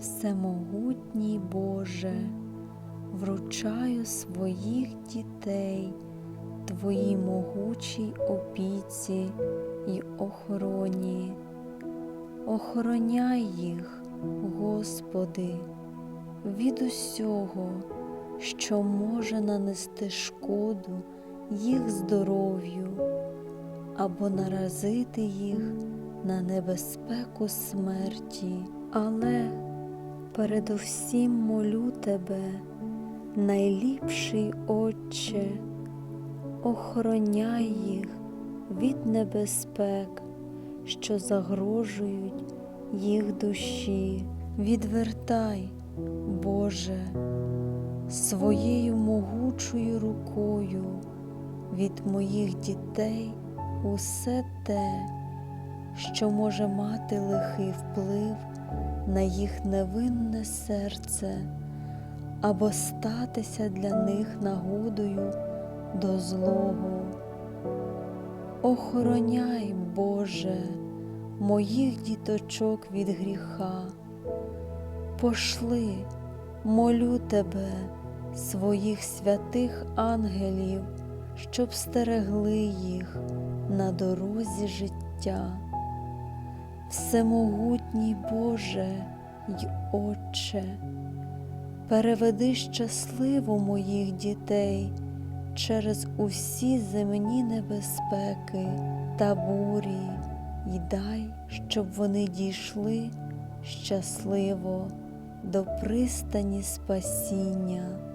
Всемогутній Боже, вручаю своїх дітей Твоїй могучій опіці й охороні. Охороняй їх, Господи, від усього, що може нанести шкоду їх здоров'ю або наразити їх на небезпеку смерті. Але передовсім молю Тебе, найліпший Отче, охороняй їх від небезпек, що загрожують їх душі. Відвертай, Боже, своєю могучою рукою від моїх дітей усе те, що може мати лихий вплив на їх невинне серце або статися для них нагодою до злого. Охороняй, Боже, моїх діточок від гріха. Пошли, молю Тебе, своїх святих ангелів, щоб стерегли їх на дорозі життя. Всемогутній Боже й Отче, переведи щасливо моїх дітей через усі земні небезпеки та бурі, й дай, щоб вони дійшли щасливо до пристані спасіння.